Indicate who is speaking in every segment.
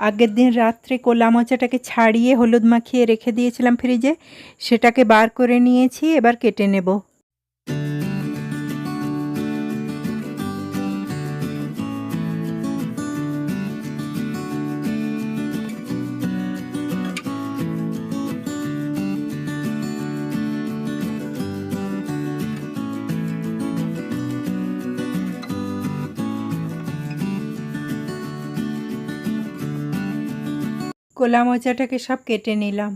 Speaker 1: আগের দিন রাত্রে কোলা মোচাটাকে ছাড়িয়ে হলুদ মাখিয়ে রেখে দিয়েছিলাম ফ্রিজে, সেটাকে বার করে নিয়েছি, এবার কেটে নেব। কোলা মোচাটাকে সব কেটে নিলাম।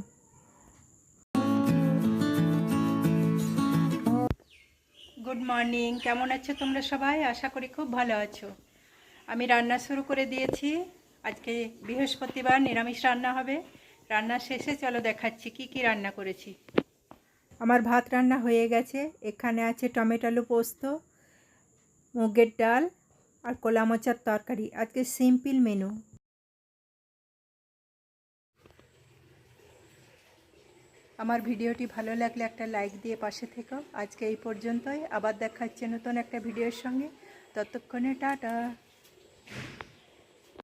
Speaker 1: গুড মর্নিং কেমন আছো তোমরা সবাই? আশা করি খুব ভালো আছো। আমি রান্না শুরু করে দিয়েছি। আজকে বৃহস্পতিবার নিরামিষ রান্না হবে। রান্না শেষে চলো দেখাচ্ছি কি কি রান্না করেছি। আমার ভাত রান্না হয়ে গেছে। এখানে আছে টমেটো আলু পোস্ত মুগের ডাল আর কোলা মোচার তরকারি। আজকে সিম্পল মেনু। আমার ভিডিওটি ভালো লাগলে একটা লাইক দিয়ে পাশে থেকো। আজকে এই পর্যন্তই। আবার দেখা হচ্ছে নতুন একটা ভিডিওর সঙ্গে। ততক্ষণে টাটা।